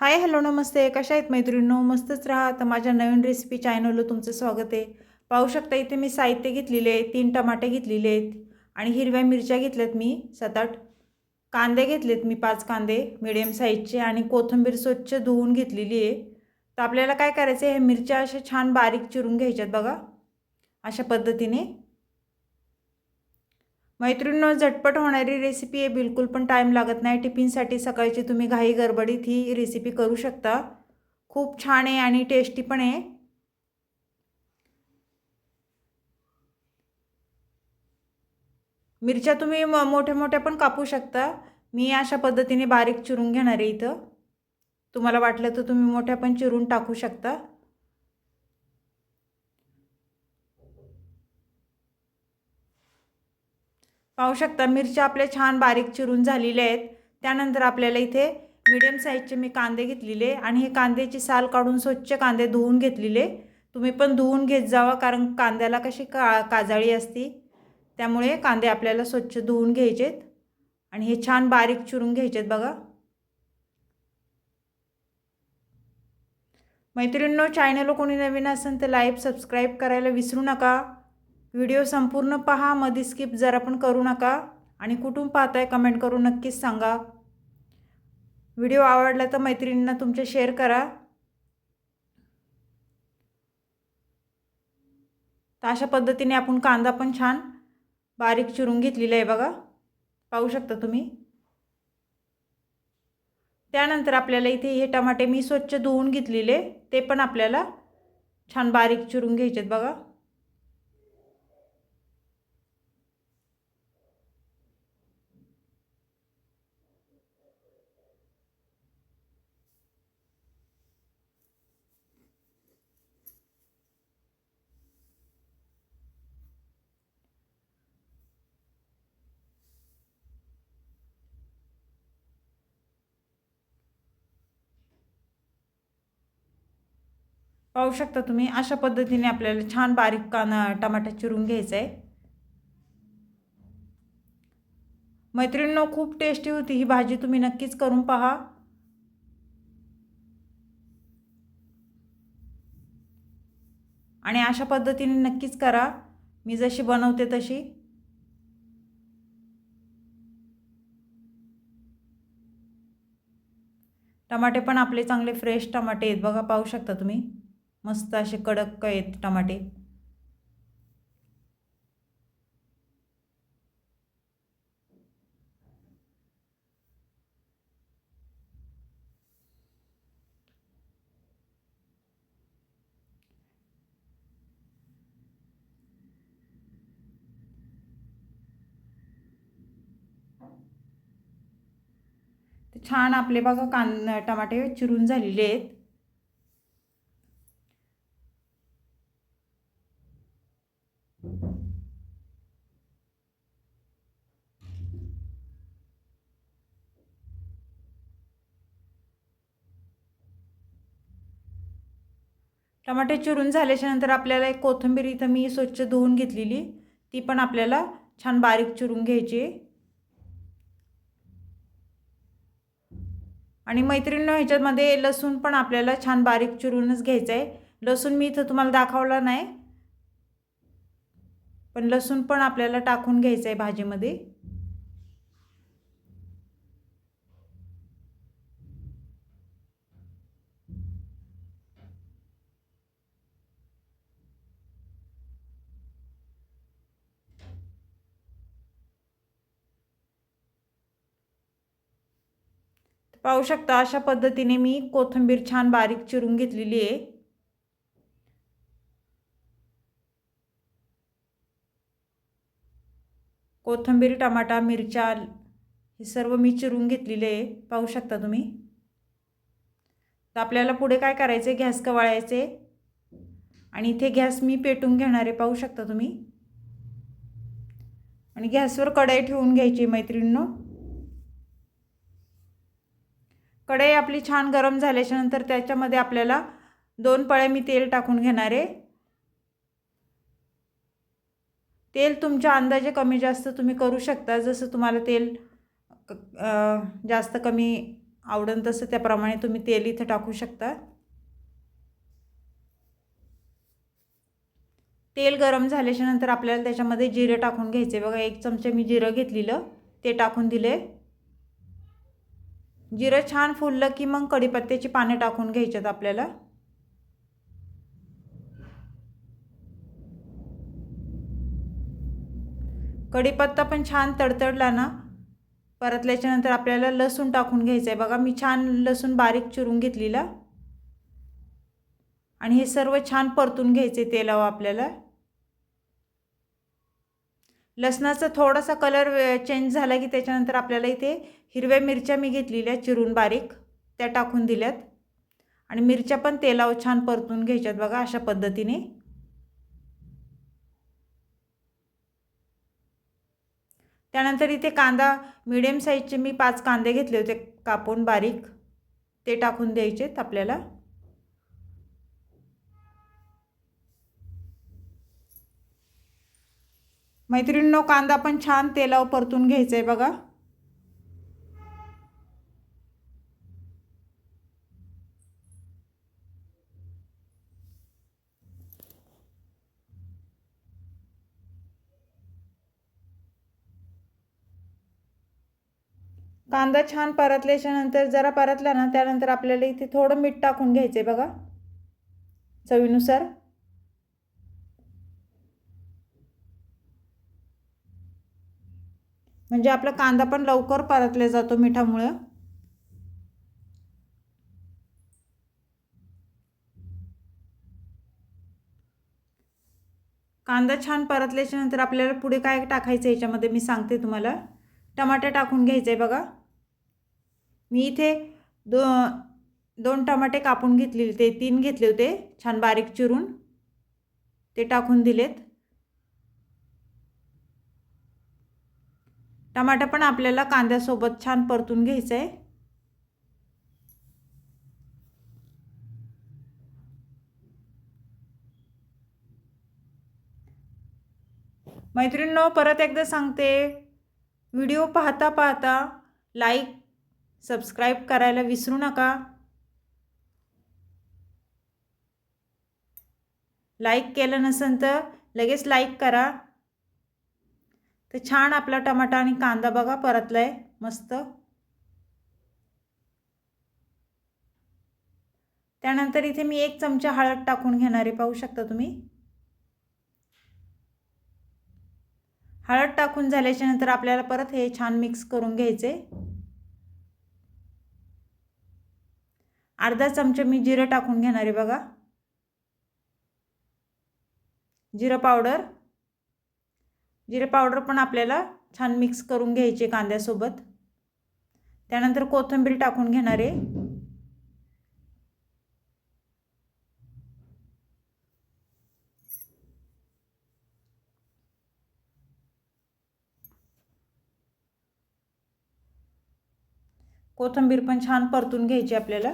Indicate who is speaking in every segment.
Speaker 1: Hi hello नमस्ते. कशा आहेत मैत्रिणींनो? मस्तच राहा. तर माझ्या नवीन रेसिपी चॅनलवर तुमचं स्वागत आहे. पाहू शकता इथे मी साहित्य घेतलेले आहे तीन टमाटे घेतलेले आहेत आणि हिरव्या मिरच्या घेतल्यात मी सात आठ कांदे घेतलेत मी पाच कांदे मिडियम साईजचे आणि कोथिंबीर स्वच्छ धुवून घेतलेली आहे. तर आपल्याला काय करायचं आहे हे मिरच्या अशा छान बारीक चिरून घ्यायच्यात बघा. अशा पद्धतीने मैत्रिणींनो झटपट होणारी रेसिपी आहे बिलकुल पण टाईम लागत नाही. टिफिनसाठी सकाळची तुम्ही घाई गडबडीत ही रेसिपी करू शकता. खूप छान आहे आणि टेस्टी पण आहे. मिरच्या तुम्ही म मोठ्या मोठ्या पण कापू शकता. मी अशा पद्धतीने बारीक चिरून घेणार आहे इथं. तुम्हाला वाटलं तर तुम्ही मोठ्या पण चिरून टाकू शकता. पाहू शकता मिरच्या आपल्या छान बारीक चिरून झालेल्या आहेत. त्यानंतर आपल्याला इथे मिडियम साईजचे मी कांदे घेतलेले आणि हे कांद्याची साल काढून स्वच्छ कांदे धुवून घेतलेले तुम्ही पण धुवून घेत जावा कारण कांद्याला कशी का काजाळी असती. त्यामुळे कांदे आपल्याला स्वच्छ धुवून घ्यायचेत. आणि हे छान बारीक चिरून घ्यायचेत बघा. मैत्रिणींनो चॅनल कोणी नवीन असेल तर लाईव्ह सबस्क्राईब करायला विसरू नका. व्हिडिओ संपूर्ण पहा मध्ये स्किप जरा पण करू नका आणि कुठून पाहताय कमेंट करून नक्कीच सांगा. व्हिडिओ आवडला तर मैत्रिणींना तुमच्या शेअर करा. तर अशा पद्धतीने आपण कांदा पण छान बारीक चिरून घेतलेला आहे बघा. पाहू शकता तुम्ही. त्यानंतर आपल्याला इथे हे टमाटे मी स्वच्छ धुवून घेतलेले ते पण आपल्याला छान बारीक चिरून घ्यायचेत बघा. पाहू शकता तुम्ही अशा पद्धतीने आपल्याला छान बारीक काना टमाटा चिरून घ्यायचा आहे मैत्रिणींनो खूप टेस्टी होती ही भाजी तुम्ही नक्कीच करून पहा. आणि अशा पद्धतीने नक्कीच करा. मी जशी बनवते तशी. टमाटे पण आपले चांगले फ्रेश टमाटे आहेत बघा पाहू शकता तुम्ही. मस्त असे कडक आहेत टमाटे. छान आपले बघा कान टमाटे चिरून झालेले आहेत. टमाटे चिरून झाल्याच्यानंतर आपल्याला एक कोथिंबीर इथं मी स्वच्छ धुवून घेतलेली. ती पण आपल्याला छान बारीक चिरून घ्यायची आणि मैत्रिणी ह्याच्यामध्ये लसूण पण आपल्याला छान बारीक चिरूनच घ्यायचं आहे लसूण मी इथं तुम्हाला दाखवला नाही. पण लसूण पण आपल्याला टाकून घ्यायचं आहे भाजीमध्ये. पाहू शकता अशा पद्धतीने मी कोथिंबीर छान बारीक चिरून घेतलेली आहे. कोथिंबीर टमाटा मिरच्या हे सर्व मी चिरून घेतलेले आहे. पाहू शकता तुम्ही? तर आपल्याला पुढे काय करायचं आहे गॅस कवाळायचे आणि इथे गॅस मी पेटून घेणार आहे. पाहू शकता तुम्ही? आणि गॅसवर कढई ठेवून घ्यायची मैत्रिणींनो. कढई आपली छान गरम झाल्याच्यानंतर त्याच्यामध्ये आपल्याला दोन पळे मी तेल टाकून घेणार आहे. तेल तुमच्या अंदाजे कमी जास्त तुम्ही करू शकता. जसं तुम्हाला तेल जास्त कमी आवडन तसं त्याप्रमाणे तुम्ही तेल इथं टाकू शकता. तेल गरम झाल्याच्यानंतर आपल्याला त्याच्यामध्ये जिरं टाकून घ्यायचे. बघा एक चमचे मी जिरं घेतलेलं ते टाकून दिले. जिरं छान फुललं की मग कढीपत्त्याची पाने टाकून घ्यायच्यात आपल्याला. कढीपत्ता पण छान तडतडला ना परतल्याच्यानंतर आपल्याला लसूण टाकून घ्यायचं आहे बघा मी छान लसूण बारीक चिरून घेतलेला. आणि हे सर्व छान परतून घ्यायचे तेलावं आपल्याला. लसणाचा थोडासा कलर चेंज झाला की त्याच्यानंतर आपल्याला इथे हिरव्या मिरच्या मी घेतलेल्या चिरून बारीक त्या टाकून दिल्यात. आणि मिरच्या पण तेलावर छान परतून घ्यायच्यात बघा अशा पद्धतीने. त्यानंतर इथे कांदा मिडियम साईजचे मी पाच कांदे घेतले होते. कापून बारीक ते टाकून द्यायचेत आपल्याला. मैत्रिणींनो कांदा पण छान तेलावर परतून घ्यायचा आहे बघा. कांदा छान परतल्याच्या नंतर जरा परतला ना त्यानंतर आपल्याला इथे थोडं मीठ टाकून घ्यायचं आहे बघा. चवीनुसार. म्हणजे आपला कांदा पण लवकर परतला जातो मिठामुळं. कांदा छान परतल्याच्या नंतर आपल्याला पुढे काय टाकायचं याच्यामध्ये मी सांगते तुम्हाला. टमाटे टाकून घ्यायचं आहे बघा. मी इथे दो दोन टमाटे कापून घेतलेले ते तीन घेतले होते. छान बारीक चिरून. ते टाकून दिलेत. टमाटा पण आपल्याला कांद्यासोबत छान परतून घ्यायचं आहे मैत्रिणींनो परत एकदा सांगते. व्हिडिओ पाहता पाहता लाईक सबस्क्राईब करायला विसरू नका. लाईक केलं नसेल तर लगेच लाईक करा. तर छान आपला टमाटा आणि कांदा बघा परतला आहे मस्त. त्यानंतर इथे मी एक चमचा हळद टाकून घेणार आहे. पाहू शकता तुम्ही? हळद टाकून झाल्याच्यानंतर आपल्याला परत हे छान मिक्स करून घ्यायचे. अर्धा चमचा मी जिरं टाकून घेणार आहे बघा. जिरं पावडर. जिरे पावडर पण आपल्याला छान मिक्स करून घ्यायचे कांद्यासोबत. त्यानंतर कोथिंबीर टाकून घेणार आहे. कोथिंबीर पण छान परतून घ्यायची आपल्याला.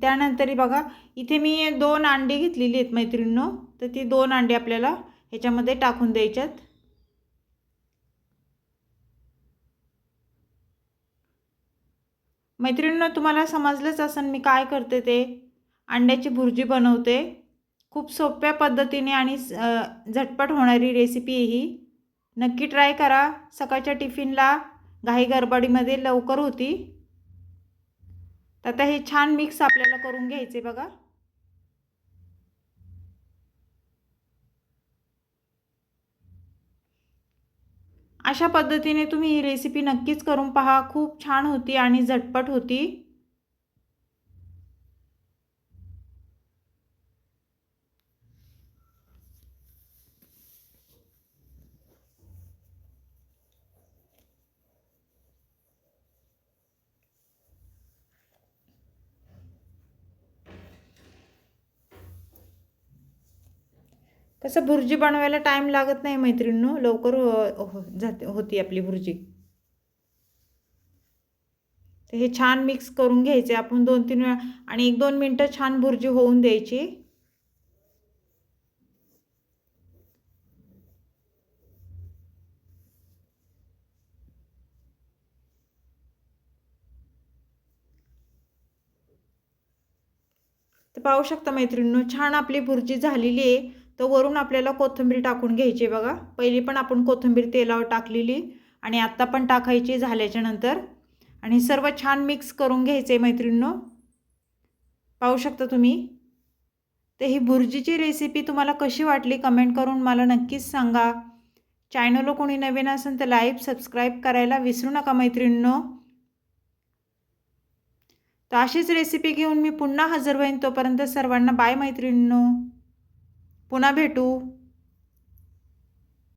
Speaker 1: त्यानंतर बघा इथे मी दोन अंडी घेतलेली आहेत मैत्रिणींनो. तर ती दोन अंडी आपल्याला ह्याच्यामध्ये टाकून द्यायच्यात. मैत्रिणींनो तुम्हाला समजलंच असेल मी काय करते ते. अंड्याची भुर्जी बनवते. खूप सोप्या पद्धतीने आणि झटपट होणारी रेसिपी ही. नक्की ट्राय करा. सकाळच्या टिफिनला घाई गडबडीमध्ये लवकर होती. तर आता हे छान मिक्स आपल्याला करून घ्यायचे बघा. अशा पद्धतीने तुम्ही ही रेसिपी नक्कीच करून पहा. खूप छान होती आणि झटपट होती. तसं भुर्जी बनवायला टाईम लागत नाही मैत्रिणींनो. लवकर हो जाते होती आपली भुर्जी. तर हे छान मिक्स करून घ्यायचे. आपण दोन तीन वेळा आणि एक दोन मिनटं छान भुर्जी होऊन द्यायची. तर पाहू शकता मैत्रिणींनो छान आपली भुर्जी झालेली आहे. तर वरून आपल्याला कोथिंबीर टाकून घ्यायची बघा. पहिली पण आपण कोथिंबीर तेलावर टाकलेली आणि आत्ता पण टाकायची झाल्याच्यानंतर. आणि सर्व छान मिक्स करून घ्यायचे आहे मैत्रिणींनो. पाहू शकता तुम्ही? तर ही भुर्जीची रेसिपी तुम्हाला कशी वाटली कमेंट करून मला नक्कीच सांगा. चॅनलला कोणी नवीन असेल तर लाईक सबस्क्राईब करायला विसरू नका मैत्रिणींनो. तर अशीच रेसिपी घेऊन मी पुन्हा हजर होईन तोपर्यंत सर्वांना बाय मैत्रिणींनो. पुन्हा भेटू.